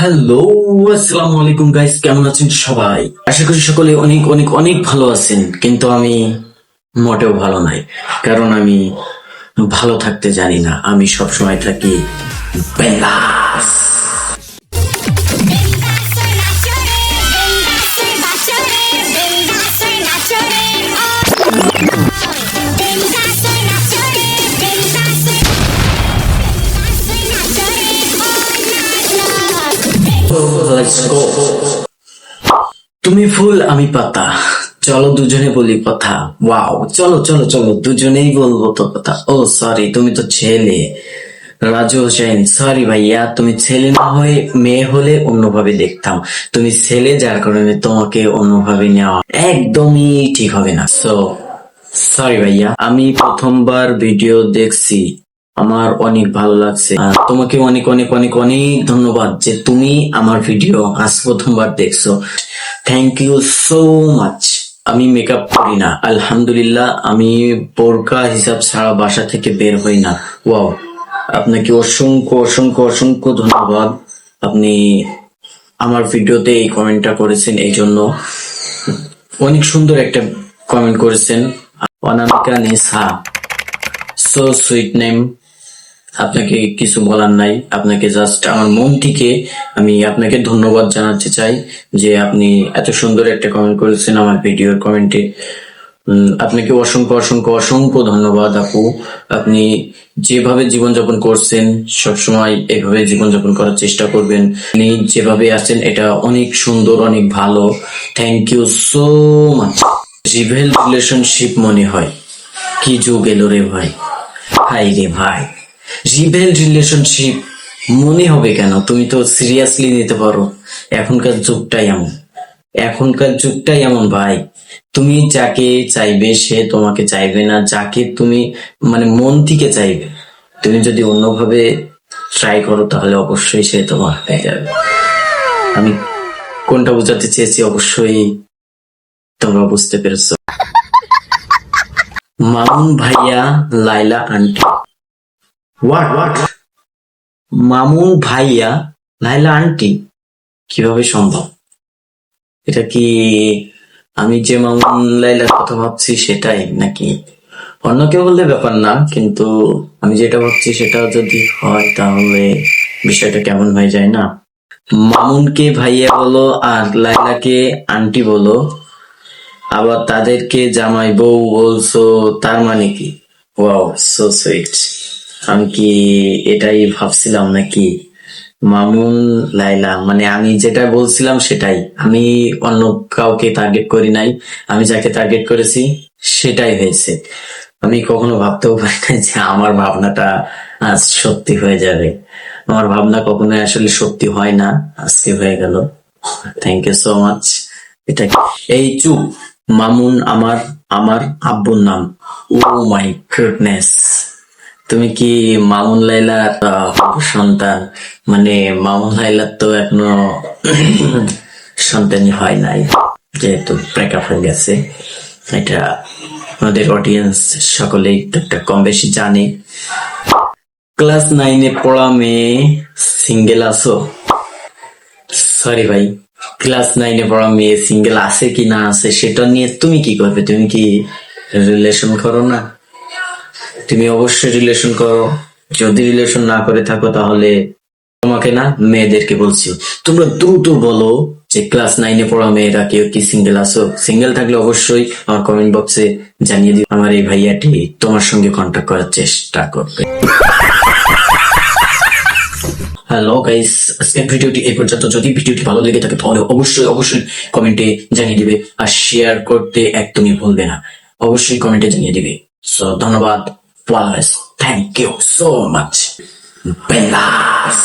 Hello আসসালামু আলাইকুম guys কেমন আছেন সবাই? আশা করি সকলে অনেক অনেক অনেক ভালো আছেন, কিন্তু আমি মোটেও ভালো নাই, কারণ আমি ভালো থাকতে জানি না। আমি সবসময় থাকি বেলাস Let's go. তুমি ফুল, আমি পাতা। চলো দুজনে বলি কথা। ওয়াও চলো চলো চলো, দুজনেই বলব তো কথা। ও সরি তুমি তো ছেলে। রাজু হোসেন সরি ভাইয়া, তুমি ছেলে না হয়ে মেয়ে হলে অন্যভাবে দেখতাম। তুমি ছেলে, যার কারণে তোমাকে অন্যভাবে নেওয়া একদমই ঠিক হবে না। সো সরি ভাইয়া, আমি প্রথমবার ভিডিও দেখছি। আমার অনেক ভালো লাগছে। তোমাকে অনেক অনেক অনেক অনেক ধন্যবাদ যে তুমি আমার ভিডিও আজ প্রথমবার দেখছ। থ্যাংক ইউ সো মাচ আমি মেকআপ করি না। আলহামদুলিল্লাহ, আমি বোরকা হিসাব ছাড়া বাসা থেকে বের হই না। ওয়াও আপনাকে অসংখ্য অসংখ্য অসংখ্য ধন্যবাদ। আপনি আমার ভিডিওতে এই কমেন্টটা করেছেন এই জন্য। অনেক সুন্দর একটা কমেন্ট করেছেন। Anamika Nesa. So sweet name আপনাকে কিছু বলার নাই। আপনাকে জাস্ট আমার মন থেকে আমি আপনাকে ধন্যবাদ জানাতে চাই যে আপনি এত সুন্দর একটা কমেন্ট করেছেন আমার ভিডিওর কমেন্টে আপনাকে অসংখ্য অসংখ্য অসংখ্য ধন্যবাদ আপু। আপনি যেভাবে জীবনযাপন করছেন, সবসময় এভাবে জীবনযাপন করার চেষ্টা করবেন। আপনি যেভাবে আছেন, এটা অনেক সুন্দর, অনেক ভালো। থ্যাংক ইউ সো মাচ রিভেল রিলেশনশিপ মনে হয়। কি যুগ এলো রে ভাই? হাই রে ভাই। রিভেল রিলেশনশিপ মনে হবে কেন? তুমি তো সিরিয়াসলি নিতে পারো। এখনকার যুগটাই এমন। এখনকার যুগটাই এমন ভাই। তুমি যাকে চাইবে সে তোমাকে চাইবে না, যাকে তুমি মানে মন থেকে চাইবে। তুমি যদি অন্যভাবে ট্রাই করো তাহলে অবশ্যই সে তোমার হয়ে যাবে। আমি কোনটা বোঝাতে চেয়েছি অবশ্যই তোমরা বুঝতে পেরেছ। মামুন ভাইয়া লাইলা আন্টি। হোয়াট মামুন ভাইয়া লাইলা আন্টি, কীভাবে সম্ভব? এটা কি আমি যে মামুন লাইলার কথা ভাবছি সেটাই নাকি? অন্য কেউ বললে ব্যাপার না, কিন্তু আমি যেটা ভাবছি সেটা যদি হয় তাহলে বিষয়টা কেমন হয়ে যায় না? মামুনকে ভাইয়া বলো আর লাইলাকে আন্টি বলো। আবার তাদেরকে জামাই বউ বলছো, তার মানে কি? ওয়াও সো সুইট আমি কি এটাই ভাবছিলাম নাকি? মামুন লাইলা মানে আমি যেটা বলছিলাম সেটাই। আমি অন্য কাউকে টার্গেট করি নাই, আমি যাকে টার্গেট করেছি সেটাই হয়েছে। আমি কখনো ভাবতেও পারি না যে আমার ভাবনাটা আজ সত্যি হয়ে যাবে। আমার ভাবনা কখনো আসলে সত্যি হয় না, আজকে হয়ে গেল। থ্যাংক ইউ সো মাচ এটা এই চুপ, মামুন আমার আমার আব্বুর নাম। ও মাই গুডনেস তুমি কি মামুন লাইলার সন্তান? মানে মামুন লাইলার তো এখনও সন্তানই হয় নাই, যেহেতু ব্রেকআপ হয়ে গেছে। এটা আমাদের অডিয়েন্স সকলেই একটা কম বেশি জানে। ক্লাস নাইনে পড়া মেয়ে সিঙ্গেল আছো? সরি ভাই ক্লাস নাইনে পড়া মেয়ে সিঙ্গেল আছে কি না আছে, সেটা নিয়ে তুমি কি করবে? তুমি কি রিলেশন করো না? তুমি অবশ্যই রিলেশন করো। যদি রিলেশন না করে থাকো, তাহলে তোমাকে না মেয়েদেরকে বলছি। তোমরা দ্রুত বলো যে ক্লাস নাইনে পড়া মেয়েরা কেউ কি সিঙ্গেল আসো সিঙ্গেল থাকলে অবশ্যই আমার কমেন্ট বক্সে জানিয়ে দিও। আমার এই ভাইয়াটি তোমার সঙ্গে কন্ট্যাক্ট করার চেষ্টা করবে। হ্যালো গাইস আজকের ভিডিওটি এই পর্যন্ত। যদি ভিডিওটি ভালো লেগে থাকে, তাহলে অবশ্যই অবশ্যই কমেন্টে জানিয়ে দিবে আর শেয়ার করতে একদমই ভুলবে না। অবশ্যই কমেন্টে জানিয়ে দিবে। সো ধন্যবাদ। Thank you so much বেলাস